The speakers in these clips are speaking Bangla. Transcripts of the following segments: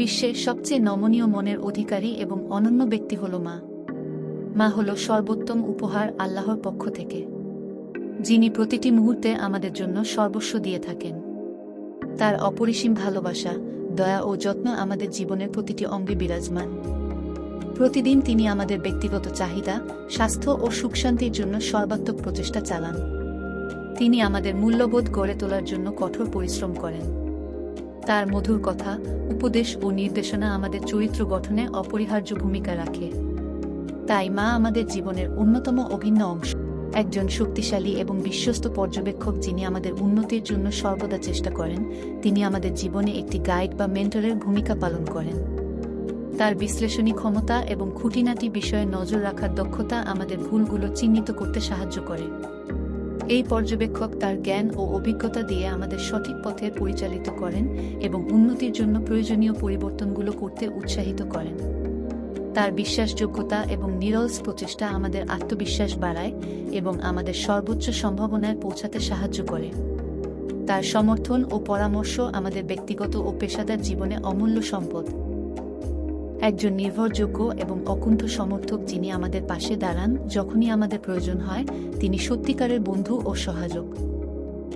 বিশ্বের সবচেয়ে নমনীয় মনের অধিকারী এবং অনন্য ব্যক্তি হল মা। মা হল সর্বোত্তম উপহার আল্লাহর পক্ষ থেকে, যিনি প্রতিটি মুহূর্তে আমাদের জন্য সর্বস্ব দিয়ে থাকেন। তার অপরিসীম ভালোবাসা, দয়া ও যত্ন আমাদের জীবনের প্রতিটি অঙ্গে বিরাজমান। প্রতিদিন তিনি আমাদের ব্যক্তিগত চাহিদা, স্বাস্থ্য ও সুখশান্তির জন্য সর্বাত্মক প্রচেষ্টা চালান। তিনি আমাদের মূল্যবোধ গড়ে তোলার জন্য কঠোর পরিশ্রম করেন। তার মধুর কথা, উপদেশ ও নির্দেশনা আমাদের চরিত্র গঠনে অপরিহার্য ভূমিকা রাখে। তাই মা আমাদের জীবনের অন্যতম অভিন্ন অংশ। একজন শক্তিশালী এবং বিশ্বস্ত পর্যবেক্ষক যিনি আমাদের উন্নতির জন্য সর্বদা চেষ্টা করেন, তিনি আমাদের জীবনে একটি গাইড বা মেন্টরের ভূমিকা পালন করেন। তার বিশ্লেষণী ক্ষমতা এবং খুঁটিনাটি বিষয়ে নজর রাখার দক্ষতা আমাদের ভুলগুলো চিহ্নিত করতে সাহায্য করে। এই পর্যবেক্ষক তার জ্ঞান ও অভিজ্ঞতা দিয়ে আমাদের সঠিক পথে পরিচালিত করেন এবং উন্নতির জন্য প্রয়োজনীয় পরিবর্তনগুলো করতে উৎসাহিত করেন। তার বিশ্বাসযোগ্যতা এবং নিরলস প্রচেষ্টা আমাদের আত্মবিশ্বাস বাড়ায় এবং আমাদের সর্বোচ্চ সম্ভাবনায় পৌঁছাতে সাহায্য করে। তার সমর্থন ও পরামর্শ আমাদের ব্যক্তিগত ও পেশাদার জীবনে অমূল্য সম্পদ। একজন নির্ভরযোগ্য এবং অকুণ্ঠ সমর্থক যিনি আমাদের পাশে দাঁড়ান, যখনই আমাদের প্রয়োজন হয়, তিনি সত্যিকারের বন্ধু ও সহায়ক।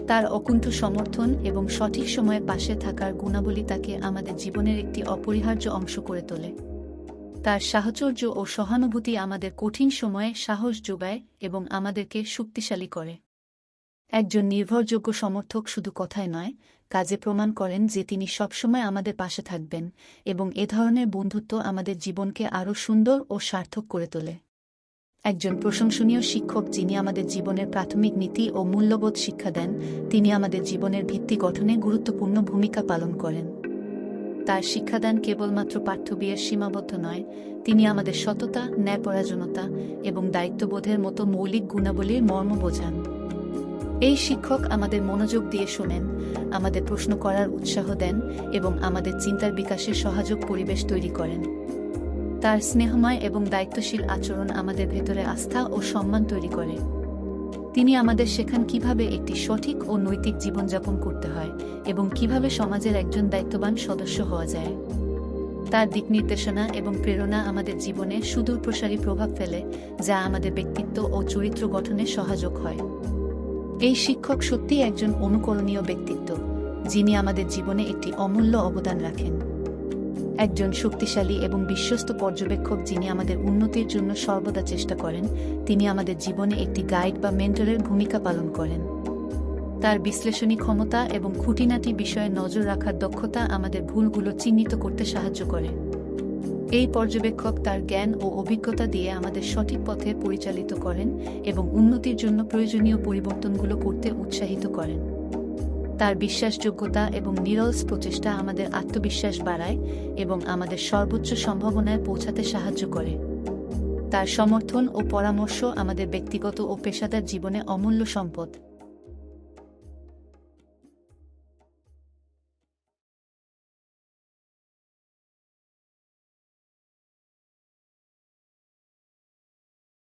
তার অকুণ্ঠ সমর্থন এবং সঠিক সময়ে পাশে থাকার গুণাবলী তাকে আমাদের জীবনের একটি অপরিহার্য অংশ করে তোলে। তার সাহচর্য ও সহানুভূতি আমাদের কঠিন সময়ে সাহস যোগায় এবং আমাদেরকে শক্তিশালী করে। একজন নির্ভরযোগ্য সমর্থক শুধু কথায় নয়, কাজে প্রমাণ করেন যে তিনি সবসময় আমাদের পাশে থাকবেন এবং এ ধরনের বন্ধুত্ব আমাদের জীবনকে আরও সুন্দর ও সার্থক করে তোলে। একজন প্রশংসনীয় শিক্ষক যিনি আমাদের জীবনের প্রাথমিক নীতি ও মূল্যবোধ শিক্ষা দেন, তিনি আমাদের জীবনের ভিত্তি গঠনে গুরুত্বপূর্ণ ভূমিকা পালন করেন। তার শিক্ষাদান কেবলমাত্র পাঠ্য বিয়ের সীমাবদ্ধ নয়, তিনি আমাদের সততা ন্যায়পরাজনতা এবং দায়িত্ববোধের মতো মৌলিক গুণাবলীর মর্ম বোঝান। এই শিক্ষক আমাদের মনোযোগ দিয়ে শোনেন, আমাদের প্রশ্ন করার উৎসাহ দেন এবং আমাদের চিন্তার বিকাশের সহযোগ পরিবেশ তৈরি করেন। তার স্নেহময় এবং দায়িত্বশীল আচরণ আমাদের ভেতরে আস্থা ও সম্মান তৈরি করে। তিনি আমাদের শেখান কীভাবে একটি সঠিক ও নৈতিক জীবনযাপন করতে হয় এবং কীভাবে সমাজের একজন দায়িত্ববান সদস্য হওয়া যায়। তার দিক নির্দেশনা এবং প্রেরণা আমাদের জীবনে সুদূর প্রসারী প্রভাব ফেলে, যা আমাদের ব্যক্তিত্ব ও চরিত্র গঠনে সহায়ক হয়। এই শিক্ষক সত্যিই একজন অনুকরণীয় ব্যক্তিত্ব, যিনি আমাদের জীবনে একটি অমূল্য অবদান রাখেন। একজন শক্তিশালী এবং বিশ্বস্ত পর্যবেক্ষক যিনি আমাদের উন্নতির জন্য সর্বদা চেষ্টা করেন, তিনি আমাদের জীবনে একটি গাইড বা মেন্টরের ভূমিকা পালন করেন। তার বিশ্লেষণী ক্ষমতা এবং খুঁটিনাটি বিষয়ে নজর রাখার দক্ষতা আমাদের ভুলগুলো চিহ্নিত করতে সাহায্য করে। এই পর্যবেক্ষক তার জ্ঞান ও অভিজ্ঞতা দিয়ে আমাদের সঠিক পথে পরিচালিত করেন এবং উন্নতির জন্য প্রয়োজনীয় পরিবর্তনগুলো করতে উৎসাহিত করেন। তার বিশ্বাসযোগ্যতা এবং নিরলস প্রচেষ্টা আমাদের আত্মবিশ্বাস বাড়ায় এবং আমাদের সর্বোচ্চ সম্ভাবনায় পৌঁছাতে সাহায্য করে। তার সমর্থন ও পরামর্শ আমাদের ব্যক্তিগত ও পেশাদার জীবনে অমূল্য সম্পদ।